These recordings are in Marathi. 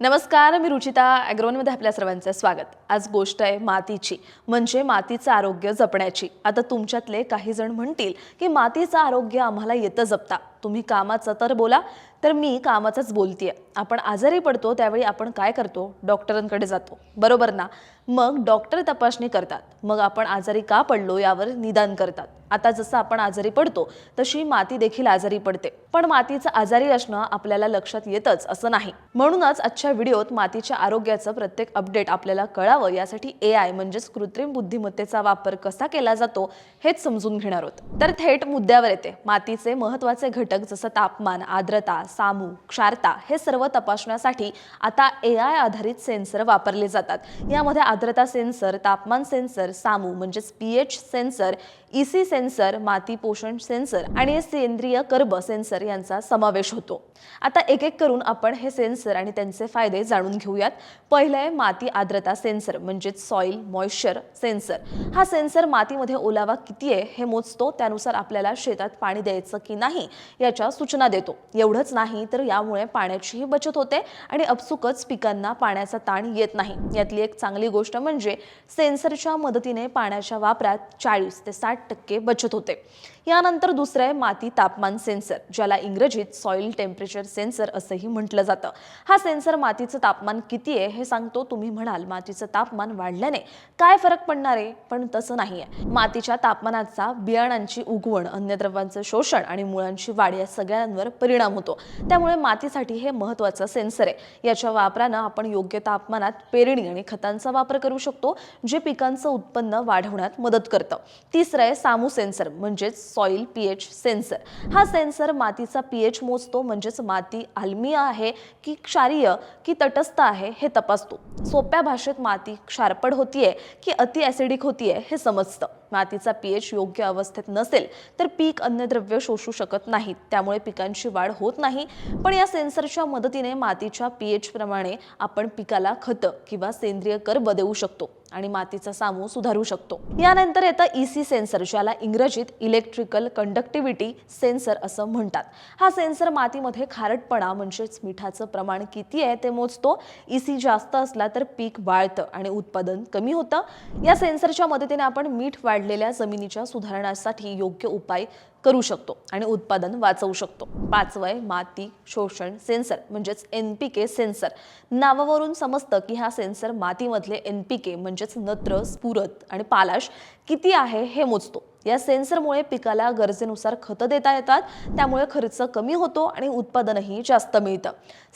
नमस्कार मी रुचिता ॲग्रोनमध्ये आपल्या सर्वांचं स्वागत. आज गोष्ट आहे मातीची म्हणजे मातीचं आरोग्य जपण्याची. आता तुमच्यातले काही जण म्हणतील की मातीचं आरोग्य आम्हाला येतं जपता. तुम्ही कामाचं तर बोला. तर मी कामाचंच बोलते आपण आजारी पडतो त्यावेळी आपण काय करतो? डॉक्टरांकडे जातो. बरोबर ना? मग डॉक्टर तपासणी करतात. मग आपण आजारी का पडलो यावर निदान करतात. आता जसं आपण आजारी पडतो तशी माती देखील आजारी पडते. पण मातीचं आजारी असणं आपल्याला लक्षात येतच असं नाही. म्हणूनच आजच्या व्हिडिओत मातीच्या आरोग्याचं प्रत्येक अपडेट आपल्याला कळावं. यासाठी ए आय म्हणजेच कृत्रिम बुद्धिमत्तेचा वापर कसा केला जातो हेच समजून घेणार आहोत. तर थेट मुद्द्यावर येते. मातीचे महत्त्वाचे घटक जसं तापमान आर्द्रता सामू क्षारता हे सर्व तपासण्यासाठी आता ए आय आधारित सेन्सर वापरले जातात. यामध्ये आर्द्रता सेन्सर तापमान सेन्सर सामू म्हणजेच पीएच सेन्सर ईसी सेन्सर माती पोषण सेन्सर आणि सेंद्रिय कर्ब सेन्सर यांचा समावेश होतो. आता एक एक करून आपण हे सेन्सर आणि त्यांचे फायदे जाणून घेऊयात. पहिले आहे माती आर्द्रता सेन्सर म्हणजेच सॉइल मॉइश्चर सेन्सर. हा सेन्सर मातीमध्ये ओलावा किती आहे हे मोजतो त्यानुसार आपल्याला शेतात पाणी द्यायचं की नाही याच्या सूचना देतो. एवढंच नाही तर यामुळे पाण्याचीही बचत होते आणि अपसुकच पिकांना पाण्याचा ताण येत नाही. यातली एक चांगली गोष्ट म्हणजे सेन्सरच्या मदतीने पाण्याच्या वापरात चाळीस ते साठ टक्के बचत होते. यानंतर दुसरं आहे माती तापमान सेन्सर ज्याला इंग्रजीत सॉइल टेम्परेचर सेन्सर असंही म्हटलं जातं. हा सेन्सर मातीचं तापमान किती आहे हे सांगतो. तुम्ही म्हणाल मातीचं तापमान वाढल्याने काय फरक पडणार आहे? पण तसं नाही आहे. मातीच्या तापमानाचा बियाणांची उगवण अन्नद्रव्यांचं शोषण आणि मुळांची वाढ या सगळ्यांवर परिणाम होतो. त्यामुळे मातीसाठी हे महत्त्वाचं सेन्सर आहे. याच्या वापरानं आपण योग्य तापमानात पेरणी आणि खतांचा वापर करू शकतो जे पिकांचं उत्पन्न वाढवण्यात मदत करतं. तिसरं आहे सामू सेन्सर म्हणजेच सॉइल पीएच सेन्सर हा सेन्सर मातीचा पीएच मोजतो म्हणजेच माती आल्मीय आहे की क्षारीय की तटस्थ आहे हे तपासतो. सोप्या भाषेत माती क्षारपड होतीये की अति ॲसिडिक होतीये हे समजतं. मातीचा पीएच योग्य अवस्थेत नसेल तर पीक अन्नद्रव्य शोषू शकत नाहीत त्यामुळे पिकांची वाढ होत नाही. पण या सेन्सरच्या मदतीने मातीच्या पीएच प्रमाणे आपण पिकाला खतं किंवा सेंद्रिय कर्ब देऊ शकतो आणि मातीचा सामू सुधारू शकतो. यानंतर येतं ईसी सेन्सर ज्याला इंग्रजीत इलेक्ट्रिकल कंडक्टिव्हिटी सेन्सर असं म्हणतात. हा सेन्सर मातीमध्ये खारटपणा म्हणजेच मिठाचं प्रमाण किती आहे ते मोजतो. इसी जास्त असला तर पीक वाळतं आणि उत्पादन कमी होतं. या सेन्सरच्या मदतीने आपण मीठ वाढलेल्या जमिनीच्या सुधारणासाठी योग्य उपाय करू शकतो आणि उत्पादन वाचवू शकतो. पाचवय माती शोषण सेन्सर म्हणजेच एन पी के सेन्सर. नावावरून समजतं की हा सेन्सर मातीमधले एन पी के म्हणजेच नत्र स्फुरत आणि पालाश किती आहे हे मोजतो. या सेन्सरमुळे पिकाला गरजेनुसार खतं देता येतात त्यामुळे खर्च कमी होतो आणि उत्पादनही जास्त मिळतं.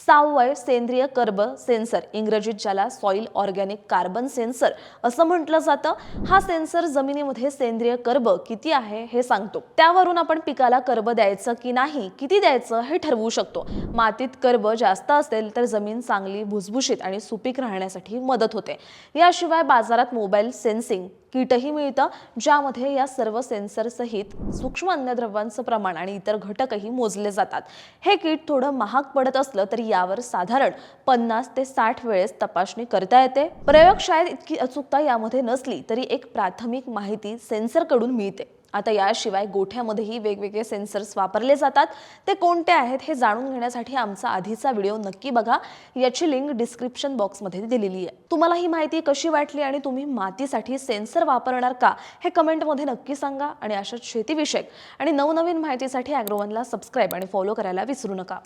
सहावं सेंद्रिय कर्ब सेन्सर इंग्रजीत ज्याला सॉइल ऑर्गॅनिक कार्बन सेन्सर असं म्हटलं जातं हा सेन्सर जमिनीमध्ये सेंद्रिय कर्ब किती आहे हे सांगतो. त्यावरून आपण पिकाला कर्ब द्यायचं की नाही किती द्यायचं हे ठरवू शकतो. मातीत कर्ब जास्त असेल तर जमीन चांगली भुसभुशीत आणि सुपीक राहण्यासाठी मदत होते. याशिवाय बाजारात मोबाईल सेन्सिंग किटही मिळतं ज्यामध्ये या सर्व सेन्सरसहित सूक्ष्म अन्नद्रव्यांचं प्रमाण आणि इतर घटकही मोजले जातात. हे किट थोडं महाग पडत असलं तरी यावर साधारण पन्नास ते साठ वेळेस तपासणी करता येते. प्रयोगशाळेत इतकी अचूकता यामध्ये नसली तरी एक प्राथमिक माहिती सेन्सरकडून मिळते. आता याशिवाय गोठ्यामध्येही वेगवेगळे सेन्सर्स वापरले जातात. ते कोणते आहेत हे जाणून घेण्यासाठी आमचा आधीचा व्हिडिओ नक्की बघा. याची लिंक डिस्क्रिप्शन बॉक्समध्ये दिलेली आहे. तुम्हाला ही माहिती कशी वाटली आणि तुम्ही मातीसाठी सेन्सर वापरणार का हे कमेंटमध्ये नक्की सांगा आणि अशाच शेतीविषयक आणि नवनवीन माहितीसाठी ॲग्रोवनला सबस्क्राईब आणि फॉलो करायला विसरू नका.